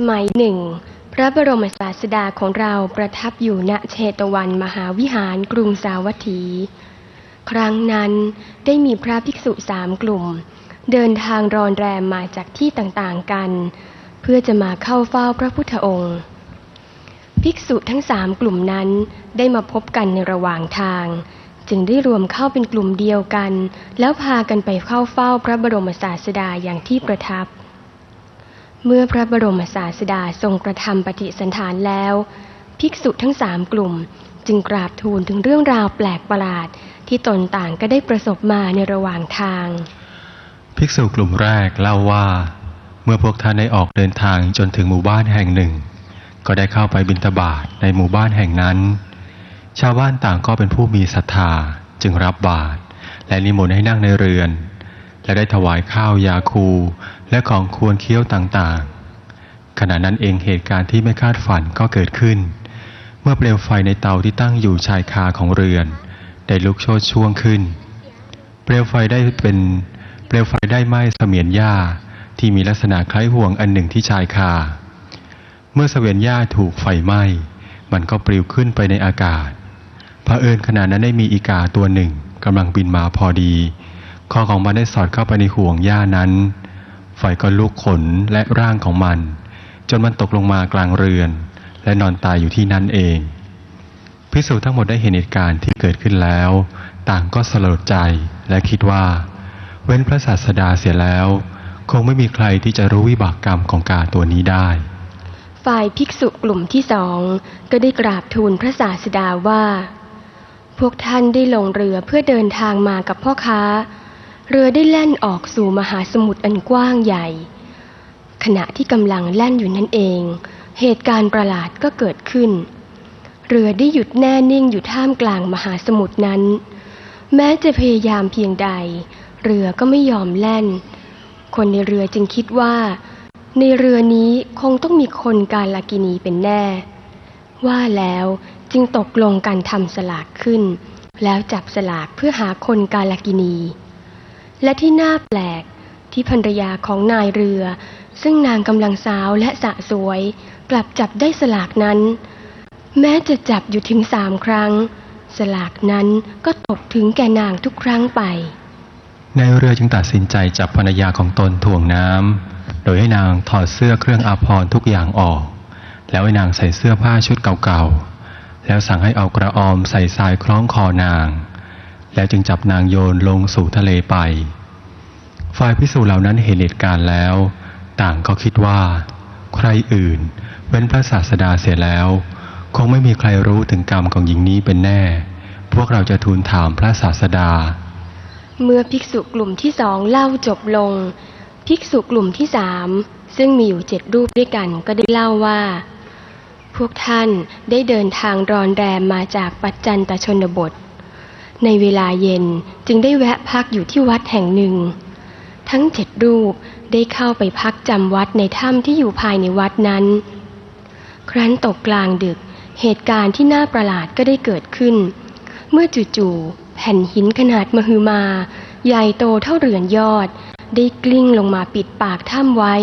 สมัยหนึ่ง พระบรมศาสดาของเราประทับอยู่ณเชตวันมหาวิหารกรุงสาวัตถี ครั้งนั้นได้มีพระภิกษุสามกลุ่ม เดินทางรอนแรมมาจากที่ต่างๆกัน เพื่อจะมาเข้าเฝ้าพระพุทธองค์ ภิกษุทั้งสามกลุ่มนั้นได้มาพบกันในระหว่างทาง จึงได้รวมเข้าเป็นกลุ่มเดียวกัน แล้วพากันไปเข้าเฝ้าพระบรมศาสดาอย่างที่ประทับ เมื่อพระบรมศาสดาทรงกระทำปฏิสันฐานแล้ว ภิกษุทั้งสามกลุ่ม จึงกราบทูลถึงเรื่องราวแปลกประหลาด ที่ตนต่างก็ได้ประสบมาในระหว่างทาง ภิกษุกลุ่มแรกเล่าว่า เมื่อพวกท่านได้ออกเดินทางจนถึงหมู่บ้านแห่งหนึ่ง ก็ได้เข้าไปบิณฑบาตในหมู่บ้านแห่งนั้น ชาวบ้านต่างก็เป็นผู้มีศรัทธาจึงรับบาตรและนิมนต์ให้นั่งในเรือน และได้ถวายข้าวยาคู และของควรเคี้ยวต่างๆ ขณะนั้นเองเหตุการณ์ที่ไม่คาดฝันก็เกิดขึ้น เมื่อเปลวไฟในเตาที่ตั้งอยู่ชายคาของเรือน ได้ลุกโชนช่วงขึ้น เปลวไฟได้เป็นเปลวไฟได้ไหม้เสมียนหญ้าที่มีลักษณะคล้ายห่วงอันหนึ่งที่ชายคา เมื่อเสวียนหญ้าถูกไฟไหม้มันก็ปลิวขึ้นไปในอากาศเผอิญขณะนั้นได้มีอีกาตัวหนึ่งกำลังบินมาพอดีคอของมันได้สอดเข้าไปในห่วงหญ้านั้น ไฟก็ลุกขนและร่างของมัน จนมันตกลงมากลางเรือน และนอนตายอยู่ที่นั่นเองพิสูจทั้งหมดได้เห็นเหตุการณ์ที่เกิดขึ้นแล้ว ต่างก็สลดใจและคิดว่า เว้นพระศาสดาเสียแล้ว คงไม่มีใครที่จะรู้วิบากกรรมของกาตัวนี้ได้ ฝ่ายภิกษุกลุ่มที่สองก็ได้กราบทูลพระศาสดาว่า พวกท่านได้ลงเรือเพื่อเดินทางมากับพ่อค้า เรือได้แล่นออกสู่มหาสมุทรอันกว้างใหญ่ ขณะที่กำลังแล่นอยู่นั่นเอง เหตุการณ์ประหลาดก็เกิดขึ้น เรือได้หยุดแน่นิ่งอยู่ท่ามกลางมหาสมุทรนั้น แม้จะพยายามเพียงใด เรือก็ไม่ยอมแล่น คนในเรือจึงคิดว่า ในเรือนี้คงต้องมีคนกาลากินีเป็นแน่ ว่าแล้วจึงตกลงกันทำสลากขึ้น แล้วจับสลากเพื่อหาคนกาลากินี และที่น่าแปลกที่ภรรยาของนายเรือ ซึ่งนางกำลังสาวและสะสวย กลับจับได้สลากนั้น แม้จะจับอยู่ถึงสามครั้ง สลากนั้นก็ตกถึงแก่นางทุกครั้งไปนายเรือจึงตัดสินใจจับภรรยาของตนถ่วงน้ำโดยให้นางถอดเสื้อเครื่องอาภรณ์ทุกอย่างออก แล้วให้นางใส่เสื้อผ้าชุดเก่าๆแล้วสั่งให้เอากระออมใส่สายคล้องคอนาง แล้วจึงจับนางโยนลงสู่ทะเลไป ฝ่ายพิสูจน์เหล่านั้นเห็นเหตุการณ์แล้ว ต่างก็คิดว่า ใครอื่นเว้นพระศาสดาเสียแล้ว คงไม่มีใครรู้ถึงกรรมของหญิงนี้เป็นแน่ พวกเราจะทูลถามพระศาสดา เมื่อภิกษุกลุ่มที่สองเล่าจบลง ภิกษุกลุ่มที่สามซึ่งมีอยู่เจ็ดรูปด้วยกันก็ได้เล่าว่า พวกท่านได้เดินทางรอนแรมมาจากปัจจันตชนบท ในเวลาเย็นจึงได้แวะพักอยู่ที่วัดแห่งหนึ่ง ทั้งเจ็ดรูปได้เข้าไปพักจำวัดในถ้ำที่อยู่ภายในวัดนั้น ครั้นตกกลางดึกเหตุการณ์ที่น่าประหลาดก็ได้เกิดขึ้น เมื่อจู่ๆแผ่นหินขนาดมหึมา ใหญ่โตเท่าเรือนยอด ได้กลิ้งลงมาปิดปากถ้ำไว้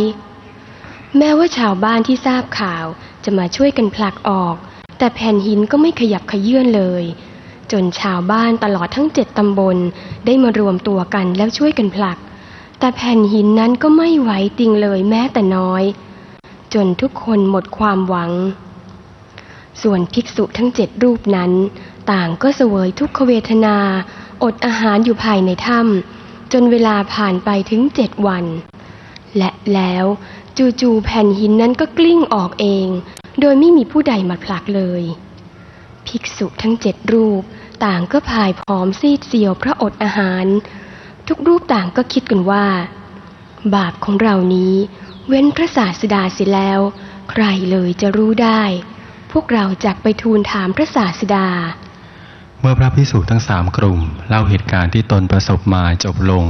แม้ว่าชาวบ้านที่ทราบข่าวจะมาช่วยกันผลักออก แต่แผ่นหินก็ไม่ขยับขยื่นเลย จนชาวบ้านตลอดทั้งเจ็ดตำบลได้มารวมตัวกันแล้วช่วยกันผลัก แต่แผ่นหินนั้นก็ไม่ไหวติงเลยแม้แต่น้อย จนทุกคนหมดความหวัง ส่วนภิกษุทั้งเจ็ดรูปนั้น ต่างก็เสวยทุกขเวทนา อดอาหารอยู่ภายในถ้ำจนเวลาผ่านไปถึงเจ็ดวัน และแล้วจู่ๆแผ่นหินนั้นก็กลิ้งออกเอง โดยไม่มีผู้ใดมาผลักเลย ภิกษุทั้งเจ็ดรูป ต่างก็พายผอมซีดเซียวเพราะอดอาหาร ทุกรูปต่างก็คิดกันว่า บาปของเรานี้ เว้นพระศาสดาเสียแล้ว ใครเลยจะรู้ได้ พวกเราจักไปทูลถามพระศาสดา เมื่อพระพิสุทั้งสามกลุ่ม เล่าเหตุการณ์ที่ตนประสบมาจบลง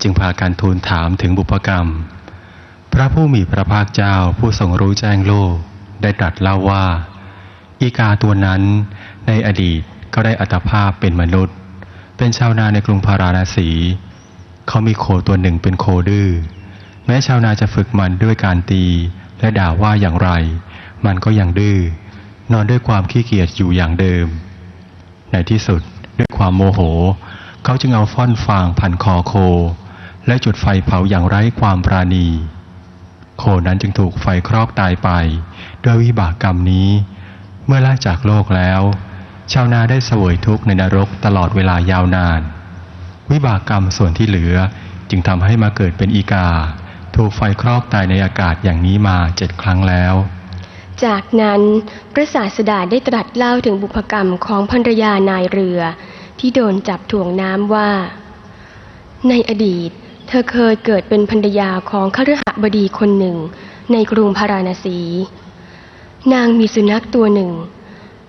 จึงพากันทูลถามถึงบุพกรรม พระผู้มีพระภาคเจ้าผู้ทรงรู้แจ้งโลกได้ตรัสเล่าว่า อีกาตัวนั้นในอดีต ก็ได้อัตภาพเป็นมนุษย์ เป็นชาวนาในกรุงพาราณสี เขามีโคตัวหนึ่งเป็นโคดื้อแม้ชาวนาจะฝึกมันด้วยการตีและด่าว่าอย่างไร มันก็ยังดื้อนอนด้วยความขี้เกียจอยู่อย่างเดิม ในที่สุดด้วยความโมโห เขาจึงเอาฟ่อนฟางพันคอโค และจุดไฟเผาอย่างไร้ความปราณี โคนั้นจึงถูกไฟครอกตายไป ด้วยวิบากกรรมนี้ เมื่อลาจากโลกแล้ว ชาวนาได้เสวยทุกข์ในนรกตลอดเวลายาวนาน วิบากกรรมส่วนที่เหลือจึงทำให้มาเกิดเป็นอีกา ถูกไฟครอกตายในอากาศอย่างนี้มาเจ็ดครั้งแล้ว จากนั้นพระศาสดาได้ตรัสเล่าถึงบุพกรรมของภรรยานายเรือ ที่โดนจับถ่วงน้ำว่า ในอดีต เธอเคยเกิดเป็นภรรยาของขรหบดีคนหนึ่ง ในกรุงพาราณสี นางมีสุนัขตัวหนึ่ง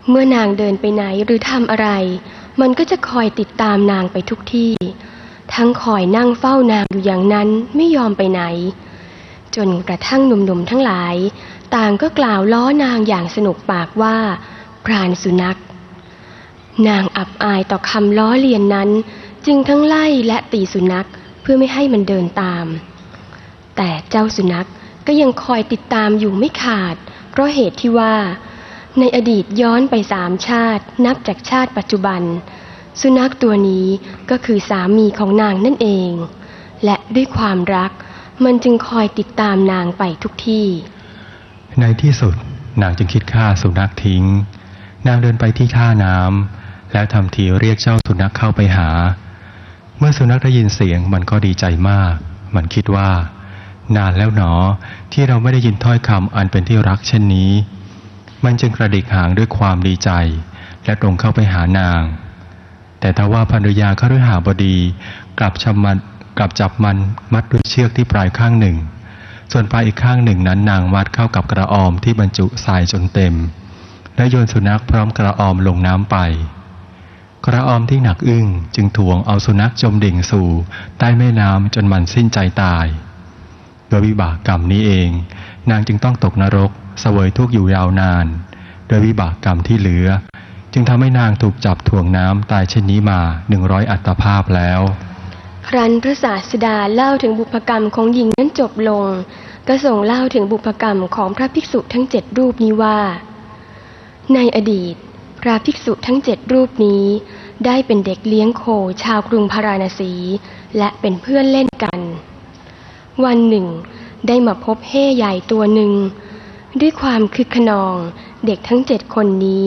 เมื่อนางเดินไปไหนหรือทำอะไร มันก็จะคอยติดตามนางไปทุกที่ ทั้งคอยนั่งเฝ้านางอยู่อย่างนั้นไม่ยอมไปไหน จนกระทั่งหนุ่มๆทั้งหลาย ต่างก็กล่าวล้อนางอย่างสนุกปากว่าพรานสุนัข นางอับอายต่อคำล้อเลียนนั้น จึงทั้งไล่และตีสุนัขเพื่อไม่ให้มันเดินตาม แต่เจ้าสุนัขก็ยังคอยติดตามอยู่ไม่ขาด เพราะเหตุที่ว่า ในอดีตย้อนไปสามชาตินับจากชาติปัจจุบัน สุนัขตัวนี้ก็คือสามีของนางนั่นเอง และด้วยความรักมันจึงคอยติดตามนางไปทุกที่ ในที่สุดนางจึงคิดฆ่าสุนัขทิ้ง นางเดินไปที่ท่าน้ำแล้วทำทีเรียกเจ้าสุนัขเข้าไปหา เมื่อสุนัขได้ยินเสียงมันก็ดีใจมาก มันคิดว่า นานแล้วหนอที่เราไม่ได้ยินถ้อยคำอันเป็นที่รักเช่นนี้ มันจึงกระดิกหางด้วยความดีใจ และตรงเข้าไปหานาง แต่ถ้าว่าภรรยาคฤหาบดีกลับชำมันกลับจับมันมัดด้วยเชือกที่ปลายข้างหนึ่ง ส่วนปลายอีกข้างหนึ่งนั้นนางมัดเข้ากับกระออมที่บรรจุทรายจนเต็ม และโยนสุนัขพร้อมกระออมลงน้ำไปกระออมที่หนักอึ้งจึงถ่วงเอาสุนัขจมดิ่งสู่ใต้แม่น้ำจนมันสิ้นใจตาย โดยวิบากกรรมนี้เอง นางจึงต้องตกนรก เสวยทุกข์อยู่ยาวนานโดยวิบากกรรมที่เหลือ จึงทำให้นางถูกจับถ่วงน้ำตายเช่นนี้มาหนึ่งร้อยอัตภาพแล้ว ครั้นพระศาสดาเล่าถึงบุพกรรมของหญิงนั้นจบลง ก็ทรงเล่าถึงบุพกรรมของพระภิกษุทั้งเจ็ดรูปนี้ว่า ในอดีต พระภิกษุทั้งเจ็ดรูปนี้ ได้เป็นเด็กเลี้ยงโคชาวกรุงพาราณสี และเป็นเพื่อนเล่นกัน วันหนึ่ง ได้มาพบเฮ่ใหญ่ตัวหนึ่ง ด้วยความคึกขนอง เด็กทั้งเจ็ดคนนี้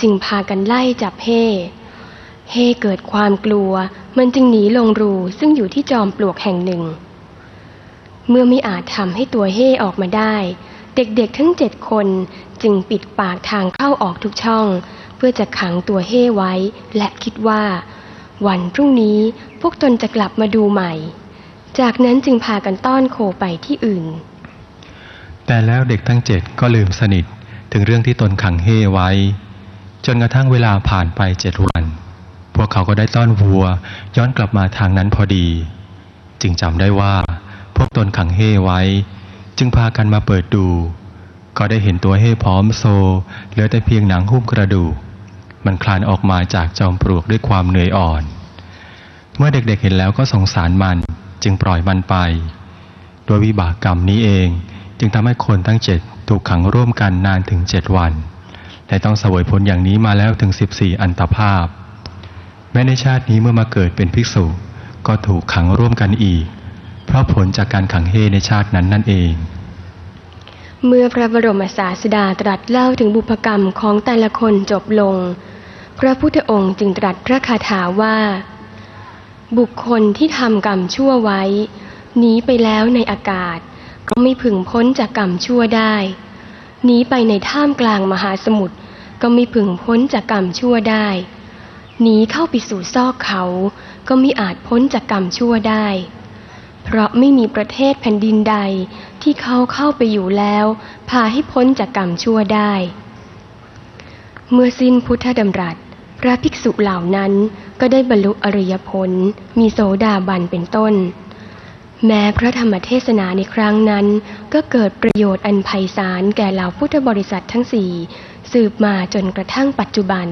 จึงพากันไล่จับเฮ่เฮเกิดความกลัว มันจึงหนีลงรูซึ่งอยู่ที่จอมปลวกแห่งหนึ่ง เมื่อไม่อาจทำให้ตัวเฮออกมาได้ เด็กๆทั้งเจ็ดคนจึงปิดปากทางเข้าออกทุกช่อง เพื่อจะขังตัวเฮไว้ และคิดว่า วันพรุ่งนี้พวกตนจะกลับมาดูใหม่ จากนั้นจึงพากันต้อนโคไปที่อื่น แต่แล้วเด็กทั้งเจ็ดก็ลืมสนิทถึงเรื่องที่ตนขังเฮไว้ จนกระทั่งเวลาผ่านไปเจ็ดวัน พวกเขาก็ได้ต้อนวัว ย้อนกลับมาทางนั้นพอดี จึงจำได้ว่าพวกตนขังเฮไว้ จึงพากันมาเปิดดู ก็ได้เห็นตัวเฮพร้อมโซเหลือแต่เพียงหนังหุ้มกระดูกมันคลานออกมาจากจอมปลวกด้วยความเหนื่อยอ่อน เมื่อเด็กๆเห็นแล้วก็สงสารมันจึงปล่อยมันไปโดยวิบากกรรมนี้เอง จึงทำให้คนทั้งเจ็ดถูกขังร่วมกันนานถึงเจ็ดวัน และต้องเสวยผลอย่างนี้มาแล้วถึงสิบสี่อันตภาพ แม้ในชาตินี้เมื่อมาเกิดเป็นภิกษุ ก็ถูกขังร่วมกันอีก เพราะผลจากการขังเฮในชาตินั้นนั่นเอง เมื่อพระบรมศาสดาตรัสเล่าถึงบุพกรรมของแต่ละคนจบลง พระพุทธองค์จึงตรัสพระคาถาว่า บุคคลที่ทำกรรมชั่วไว้หนีไปแล้วในอากาศ ไม่พึงพ้นจากกรรมชั่วได้หนีไปในท่ามกลางมหาสมุทรก็ไม่พึงพ้นจากกรรมชั่วได้หนีเข้าไปสู่ซอกเขาก็ไม่อาจพ้นจากกรรมชั่วได้ เพราะไม่มีประเทศแผ่นดินใดที่เขาเข้าไปอยู่แล้ว พาให้พ้นจากกรรมชั่วได้ เมื่อสิ้นพุทธดำรัส พระภิกษุเหล่านั้นก็ได้บรรลุอริยผล มีโสดาบันเป็นต้น แม้พระธรรมเทศนาในครั้งนั้น ก็เกิดประโยชน์อันไพศาลแก่เหล่าพุทธบริษัททั้งสี่ สืบมาจนกระทั่งปัจจุบัน